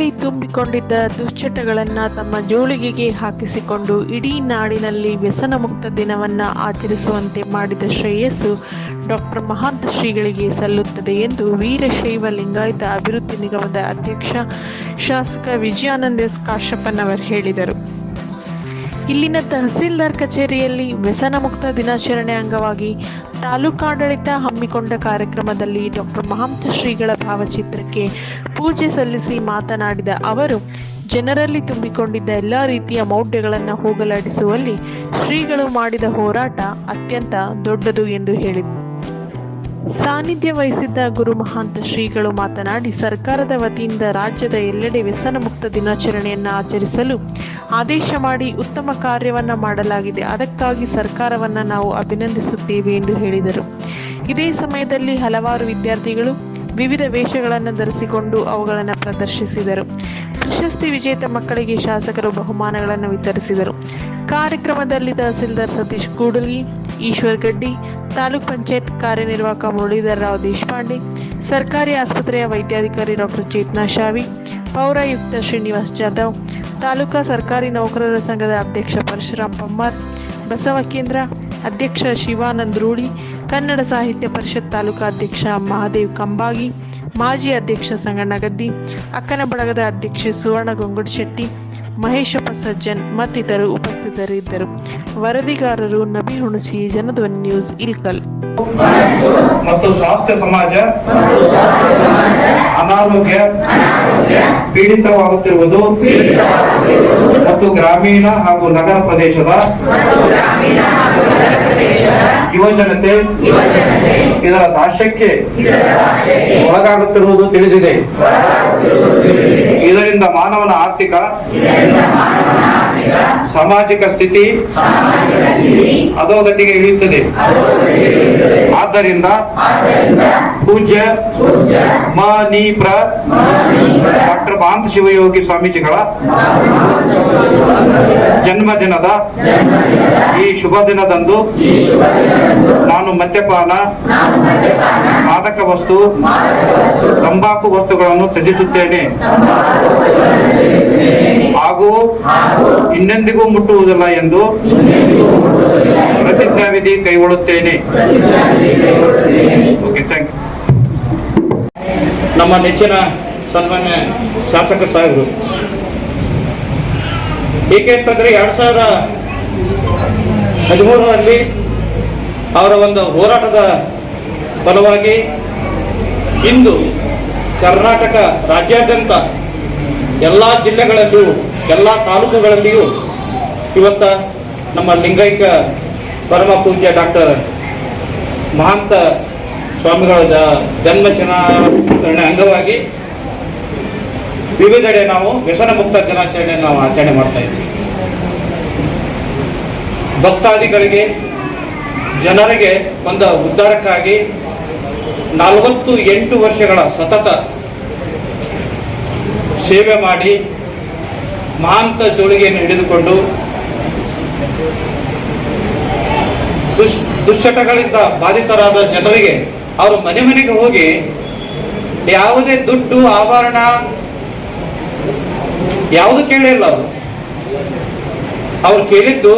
ಜನರಲ್ಲಿ ತುಂಬಿಕೊಂಡಿದ್ದ ದುಶ್ಚಟಗಳನ್ನು ತಮ್ಮ ಜೋಳಿಗೆಗೆ ಹಾಕಿಸಿಕೊಂಡು ಇಡೀ ನಾಡಿನಲ್ಲಿ ವ್ಯಸನ ಮುಕ್ತ ದಿನವನ್ನು ಆಚರಿಸುವಂತೆ ಮಾಡಿದ ಶ್ರೇಯಸ್ಸು ಡಾಕ್ಟರ್ ಮಹಾಂತ ಶ್ರೀಗಳಿಗೆ ಸಲ್ಲುತ್ತದೆ ಎಂದು ವೀರಶೈವ ಲಿಂಗಾಯತ ಅಭಿವೃದ್ಧಿ ನಿಗಮದ ಅಧ್ಯಕ್ಷ ಶಾಸಕ ವಿಜಯಾನಂದ ಎಸ್ ಕಾಶಪ್ಪನವರು ಹೇಳಿದರು. ಇಲ್ಲಿನ ತಹಸೀಲ್ದಾರ್ ಕಚೇರಿಯಲ್ಲಿ ವ್ಯಸನ ಮುಕ್ತ ದಿನಾಚರಣೆ ಅಂಗವಾಗಿ ತಾಲೂಕಾಡಳಿತ ಹಮ್ಮಿಕೊಂಡ ಕಾರ್ಯಕ್ರಮದಲ್ಲಿ ಡಾಕ್ಟರ್ ಮಹಾಂತ ಶ್ರೀಗಳ ಭಾವಚಿತ್ರಕ್ಕೆ ಪೂಜೆ ಸಲ್ಲಿಸಿ ಮಾತನಾಡಿದ ಅವರು, ಜನರಲ್ಲಿ ತುಂಬಿಕೊಂಡಿದ್ದ ಎಲ್ಲ ರೀತಿಯ ಮೌಢ್ಯಗಳನ್ನು ಹೋಗಲಾಡಿಸುವಲ್ಲಿ ಶ್ರೀಗಳು ಮಾಡಿದ ಹೋರಾಟ ಅತ್ಯಂತ ದೊಡ್ಡದು ಎಂದು ಹೇಳಿದರು. ಸಾನ್ನಿಧ್ಯ ವಹಿಸಿದ್ದ ಗುರು ಮಹಾಂತ ಶ್ರೀಗಳು ಮಾತನಾಡಿ, ಸರ್ಕಾರದ ವತಿಯಿಂದ ರಾಜ್ಯದ ಎಲ್ಲೆಡೆ ವ್ಯಸನ ಮುಕ್ತ ದಿನಾಚರಣೆಯನ್ನು ಆಚರಿಸಲು ಆದೇಶ ಮಾಡಿ ಉತ್ತಮ ಕಾರ್ಯವನ್ನು ಮಾಡಲಾಗಿದೆ. ಅದಕ್ಕಾಗಿ ಸರ್ಕಾರವನ್ನು ನಾವು ಅಭಿನಂದಿಸುತ್ತೇವೆ ಎಂದು ಹೇಳಿದರು. ಇದೇ ಸಮಯದಲ್ಲಿ ಹಲವಾರು ವಿದ್ಯಾರ್ಥಿಗಳು ವಿವಿಧ ವೇಷಗಳನ್ನು ಧರಿಸಿಕೊಂಡು ಅವುಗಳನ್ನು ಪ್ರದರ್ಶಿಸಿದರು. ಪ್ರಶಸ್ತಿ ವಿಜೇತ ಮಕ್ಕಳಿಗೆ ಶಾಸಕರು ಬಹುಮಾನಗಳನ್ನು ವಿತರಿಸಿದರು. ಕಾರ್ಯಕ್ರಮದಲ್ಲಿ ತಹಸೀಲ್ದಾರ್ ಸತೀಶ್ ಕೂಡಲಿ, ಈಶ್ವರ್ ಗಡ್ಡಿ, ತಾಲೂಕ್ ಪಂಚಾಯತ್ ಕಾರ್ಯನಿರ್ವಾಹಕ ಮುರಳೀಧರ್ ರಾವ್ ದೇಶಪಾಂಡೆ, ಸರ್ಕಾರಿ ಆಸ್ಪತ್ರೆಯ ವೈದ್ಯಾಧಿಕಾರಿ ಡಾಕ್ಟರ್ ಚೇತನಾ ಶಾವಿ, ಪೌರಾಯುಕ್ತ ಶ್ರೀನಿವಾಸ್ ಜಾಧವ್, ತಾಲೂಕಾ ಸರ್ಕಾರಿ ನೌಕರರ ಸಂಘದ ಅಧ್ಯಕ್ಷ ಪರಶುರಾಮ್ ಪಮ್ಮಾರ್, ಬಸವ ಕೇಂದ್ರ ಅಧ್ಯಕ್ಷ ಶಿವಾನಂದ್ ರೂಢಿ ಕನ್ನಡ ಸಾಹಿತ್ಯ ಪರಿಷತ್ ತಾಲೂಕಾ ಅಧ್ಯಕ್ಷ ಮಹಾದೇವ್ ಕಂಬಾಗಿ, ಮಾಜಿ ಅಧ್ಯಕ್ಷ ಸಂಗಣ್ಣ ಗದ್ದಿ, ಅಕ್ಕನ ಬಳಗದ ಅಧ್ಯಕ್ಷೆ ಸುವರ್ಣ ಗೊಂಗುಡ್ ಶೆಟ್ಟಿ ಮಹೇಶಪ್ಪ ಸಜ್ಜನ್ ಮತ್ತಿತರರು ಉಪಸ್ಥಿತರಿದ್ದರು. ವರದಿಗಾರರು ನಬಿ ಹುಣಸಿ ಜನಧ್ವನಿ ನ್ಯೂಸ್ ಇಲ್ಕಲ್. ಮತ್ತು ಸ್ವಾಸ್ಥ್ಯ ಸಮಾಜ ಅನಾರೋಗ್ಯ ಪೀಡಿತವಾಗುತ್ತಿರುವುದು ಮತ್ತು ಗ್ರಾಮೀಣ ಹಾಗೂ ನಗರ ಪ್ರದೇಶದ ಯುವಜನತೆ ಇದರ ದಾಸ್ಯಕ್ಕೆ ಒಳಗಾಗುತ್ತಿರುವುದು ತಿಳಿದಿದೆ. ಇದರಿಂದ ಮಾನವನ ಆರ್ಥಿಕ ಸಾಮಾಜಿಕ ಸ್ಥಿತಿ ಅಧೋಗತಿಗೆ ಇಳಿಯುತ್ತದೆ. ಆದ್ದರಿಂದ ಪೂಜ್ಯ ಮನೀಪ್ರ ಡಾಕ್ಟರ್ ಮಹಾಂತ ಶಿವಯೋಗಿ ಸ್ವಾಮೀಜಿಗಳ ಜನ್ಮದಿನದ ಈ ಶುಭ ದಿನದಂದು ನಾನು ಮದ್ಯಪಾನ ಮಾದಕ ವಸ್ತು ತಂಬಾಕು ವಸ್ತುಗಳನ್ನು ತ್ಯಜಿಸುತ್ತೇನೆ. ಹಾಗೂ ಇನ್ನೆಂದಿಗೂ ಮುಟ್ಟುವುದಿಲ್ಲ ಎಂದು ಪ್ರತಿಜ್ಞಾವಿಧಿ ಕೈಗೊಳ್ಳುತ್ತೇನೆ. ನಮ್ಮ ನೆಚ್ಚಿನ ಸನ್ಮಾನ್ಯ ಶಾಸಕ ಸಾಹೇಬರು. ಏಕೆ ಅಂತಂದ್ರೆ ಎರಡ್ ಸಾವಿರ ಹದಿಮೂರರಲ್ಲಿ ಅವರ ಒಂದು ಹೋರಾಟದ ಫಲವಾಗಿ ಇಂದು ಕರ್ನಾಟಕ ರಾಜ್ಯಾದ್ಯಂತ ಎಲ್ಲ ಜಿಲ್ಲೆಗಳಲ್ಲಿಯೂ, ಎಲ್ಲ ತಾಲೂಕುಗಳಲ್ಲಿಯೂ ಇವತ್ತ ನಮ್ಮ ಲಿಂಗೈಕ್ಯ ಪರಮ ಪೂಜ್ಯ ಡಾಕ್ಟರ್ ಮಹಾಂತ ಸ್ವಾಮಿಗಳ ಜನ್ಮ ದಿನಾಚರಣೆ ಅಂಗವಾಗಿ ವಿವಿಧೆಡೆ ನಾವು ವ್ಯಸನ ಮುಕ್ತ ದಿನಾಚರಣೆ ನಾವು ಆಚರಣೆ ಮಾಡ್ತಾ ಇದ್ವಿ ಭಕ್ತಾದಿಗಳಿಗೆ, ಜನರಿಗೆ ಒಂದು ಉದ್ಧಾರಕ್ಕಾಗಿ ನಲವತ್ತು ಎಂಟು ವರ್ಷಗಳ ಸತತ ಸೇವೆ ಮಾಡಿ ಮಹಾಂತ ಜೋಳಿಗೆಯನ್ನು ಹಿಡಿದುಕೊಂಡು ದುಶ್ ದುಶ್ಚಟಗಳಿಂದ ಬಾಧಿತರಾದ ಜನರಿಗೆ ಅವರು ಮನೆ ಮನೆಗೆ ಹೋಗಿ ಯಾವುದೇ ದುಡ್ಡು, ಆಭರಣ ಯಾವುದು ಕೇಳಿಲ್ಲ ಅವರು. ಅವ್ರು ಕೇಳಿದ್ದು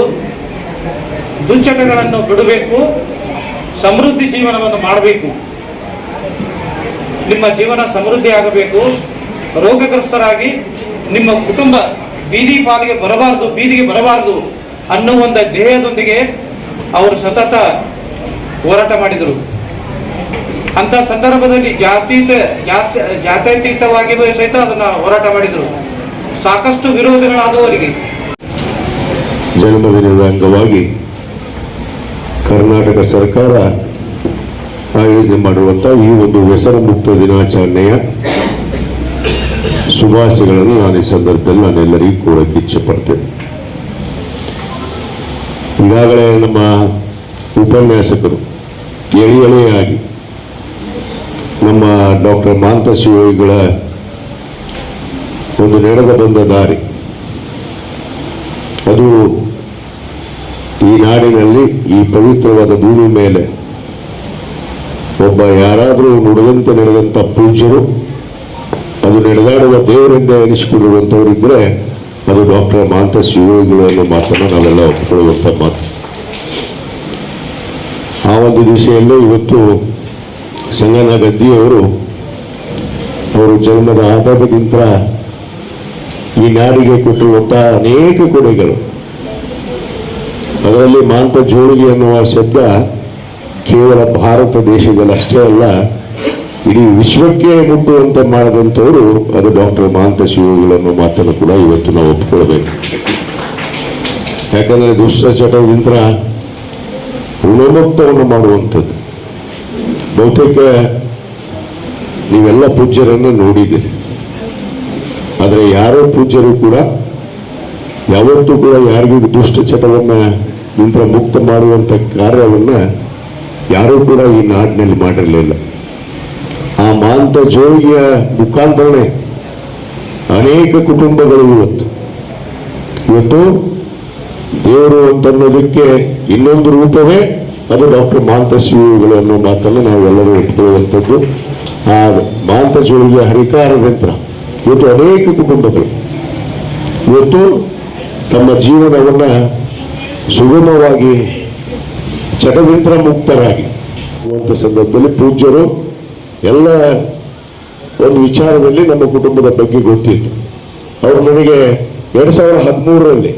ದುಶ್ಚಟಗಳನ್ನು ಬಿಡಬೇಕು, ಸಮೃದ್ಧಿ ಜೀವನವನ್ನು ಮಾಡಬೇಕು. ನಿಮ್ಮ ಜೀವನ ಸಮೃದ್ಧಿ ಆಗಬೇಕು, ರೋಗಗ್ರಸ್ತರಾಗಿ ನಿಮ್ಮ ಕುಟುಂಬ ಬೀದಿ ಪಾಲಿಗೆ ಬರಬಾರದು, ಬೀದಿಗೆ ಬರಬಾರದು ಅನ್ನೋ ಒಂದು ಧ್ಯೇಯದೊಂದಿಗೆ ಅವರು ಸತತ ಹೋರಾಟ ಮಾಡಿದರು. ಅಂತ ಸಂದರ್ಭದಲ್ಲಿ ಜಾತೀತ ಜಾತ ಜಾತ್ಯತೀತವಾಗಿ ಸಹಿತ ಅದನ್ನ ಹೋರಾಟ ಮಾಡಿದರು. ಸಾಕಷ್ಟು ವಿರೋಧಗಳಾದವರಿಗೆ. ಜನ್ಮದಿನದ ಅಂಗವಾಗಿ ಕರ್ನಾಟಕ ಸರ್ಕಾರ ಆಯೋಜನೆ ಮಾಡಿರುವಂಥ ಈ ಒಂದು ವ್ಯಸನ ಮುಕ್ತ ದಿನಾಚರಣೆಯ ಶುಭಾಶಯಗಳನ್ನು ನಾನು ಈ ಸಂದರ್ಭದಲ್ಲಿ ನಾನೆಲ್ಲರಿಗೂ ಕೋರಕ್ಕೆ ಇಚ್ಛೆ ಪಡ್ತೇನೆ. ಈಗಾಗಲೇ ನಮ್ಮ ಉಪನ್ಯಾಸಕರು ಎಳೆ ಎಳೆಯಾಗಿ ನಮ್ಮ ಡಾಕ್ಟರ್ ಮಾಂತ ಶಿವಯೋಗಿಗಳ ಒಂದು ನಡೆದ ಬಂದ ದಾರಿ. ಅದು ಈ ನಾಡಿನಲ್ಲಿ ಈ ಪವಿತ್ರವಾದ ಭೂಮಿ ಮೇಲೆ ಒಬ್ಬ ಯಾರಾದರೂ ನುಡಿದಂತೆ ನಡೆದಂಥ ಪೂಜ್ಯರು, ಅದು ನಡೆದಾಡುವ ದೇವರಿಂದ ಎನಿಸಿಕೊಂಡಿರುವಂಥವರಿದ್ರೆ ಅದು ಡಾಕ್ಟರ್ ಮಾಂತ ಶಿವಗಳು ಅನ್ನೋ ಮಾತನ್ನು ನಾವೆಲ್ಲ ಒಪ್ಪಿಕೊಳ್ಳುವಂಥ ಮಾತು. ಆ ಒಂದು ದಿಶೆಯಲ್ಲೇ ಇವತ್ತು ಸಂಗನ ಗದ್ದಿಯವರು ಅವರು ಜನ್ಮದ ಆಧಾರದಿಂದ ಈ ನಾಡಿಗೆ ಕೊಟ್ಟಿರುವಂತಹ ಅನೇಕ ಕೊಡುಗೆಗಳು. ಅದರಲ್ಲಿ ಮಾಂತ ಜೋಳಿಗೆ ಅನ್ನುವ ಶಬ್ದ ಕೇವಲ ಭಾರತ ದೇಶದಲ್ಲಷ್ಟೇ ಅಲ್ಲ ಇಡೀ ವಿಶ್ವಕ್ಕೆ ಮುಟ್ಟುವಂತೆ ಮಾಡಿದಂಥವರು ಅದು ಡಾಕ್ಟರ್ ಮಾಂತ ಶಿವಗಳನ್ನು ಮಾತನ್ನು ಕೂಡ ಇವತ್ತು ನಾವು ಒಪ್ಪಿಕೊಳ್ಬೇಕು. ಯಾಕಂದರೆ ದುಷ್ಟ ಚಟದಿಂದ ಋಣಮುಕ್ತವನ್ನು ಮಾಡುವಂಥದ್ದು. ಬಹುತೇಕ ನೀವೆಲ್ಲ ಪೂಜ್ಯರನ್ನು ನೋಡಿದ್ದೀರಿ. ಆದರೆ ಯಾರೋ ಪೂಜ್ಯರು ಕೂಡ ಯಾವತ್ತೂ ಕೂಡ ಯಾರಿಗೂ ದುಷ್ಟ ಚಟವನ್ನ ಮುಕ್ತ ಮಾಡುವಂಥ ಕಾರ್ಯವನ್ನ ಯಾರೂ ಕೂಡ ಈ ನಾಡಿನಲ್ಲಿ ಮಾಡಿರಲಿಲ್ಲ. ಆ ಮಾಂತ ಜೋಗಿಯ ಮುಖಾಂತರನೇ ಅನೇಕ ಕುಟುಂಬಗಳು ಇವತ್ತು. ಇವತ್ತು ದೇವರು ಅಂತನ್ನೋದಕ್ಕೆ ಇನ್ನೊಂದು ರೂಪವೇ ಅದು ಡಾಕ್ಟರ್ ಮಾಂತ ಶಿವಗಳು ಅನ್ನೋ ಮಾತನ್ನು ನಾವೆಲ್ಲರೂ ಇಟ್ಕೊಳ್ಳುವಂಥದ್ದು. ಆ ಮಾಂತ ಜೋಗಿಯ ಹರಿಕಾರದಂತ್ರ ಇವತ್ತು ಅನೇಕ ಕುಟುಂಬಗಳು. ಇವತ್ತು ತಮ್ಮ ಜೀವನವನ್ನು ಸುಗಮವಾಗಿ ಚಟವಿಂತ್ರ ಮುಕ್ತರಾಗಿ. ಸಂದರ್ಭದಲ್ಲಿ ಪೂಜ್ಯರು ಎಲ್ಲ ಒಂದು ವಿಚಾರದಲ್ಲಿ ನಮ್ಮ ಕುಟುಂಬದ ಬಗ್ಗೆ ಗೊತ್ತಿತ್ತು. ಅವರು ನನಗೆ ಎರಡು ಸಾವಿರದ ಹದಿಮೂರರಲ್ಲಿ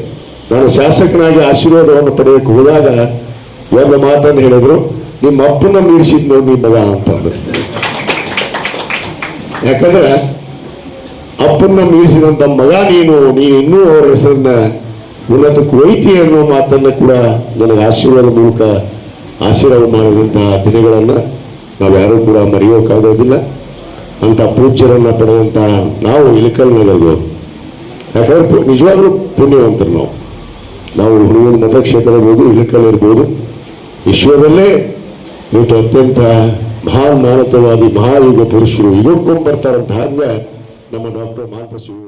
ನಾನು ಶಾಸಕನಾಗಿ ಆಶೀರ್ವಾದವನ್ನು ಪಡೆಯಕ್ಕೆ ಹೋದಾಗ ಒಂದು ಮಾತನ್ನು ಹೇಳಿದ್ರು, ನಿಮ್ಮ ಅಪ್ಪನ ಮೀರಿಸಿದ್ ನೋಡಿ ಮಗ ಯಾಕಂದ್ರೆ ಅಪ್ಪನ್ನ ಮೀರಿಸಿದಂತ ಮಗ ನೀನು ನೀನು ಇನ್ನೂ ಅವರ ಹೆಸರನ್ನ ಉನ್ನತಕ್ಕೆ ಒಯ್ತಿ ಅನ್ನೋ ಮಾತನ್ನ ಕೂಡ ನನಗೆ ಆಶೀರ್ವಾದ ಮೂಲಕ ಆಶೀರ್ವಾದ ಮಾಡಿದಂತಹ ದಿನಗಳನ್ನ ನಾವ್ಯಾರೂ ಕೂಡ ಮರೆಯೋಕ್ಕಾಗೋದಿಲ್ಲ ಅಂತ ಪೂಜ್ಯರನ್ನ ಪಡೆದಂತ ನಾವು ಇಳಕಲ್ನವರು ಯಾಕಂದ್ರೆ ನಿಜವಾಗ್ಲೂ ಪುಣ್ಯವಂತರು ನಾವು. ನಾವು ಹುಡುಗನ ಮತಕ್ಷೇತ್ರ ಇರ್ಬೋದು ಇಳಕಲ್ ಇರ್ಬೋದು ವಿಶ್ವದಲ್ಲೇ ಇವತ್ತು ಅತ್ಯಂತ ಮಹಾನ್ ಮಾನತವಾದಿ ಮಹಾಯುಗ ಪುರುಷರು ಯುಗಕ್ಕೊಂಡ್ ಬರ್ತಾರಂತ ಹಾಗೆ ನಮ್ಮ ಡಾಕ್ಟರ್ ಶಿವ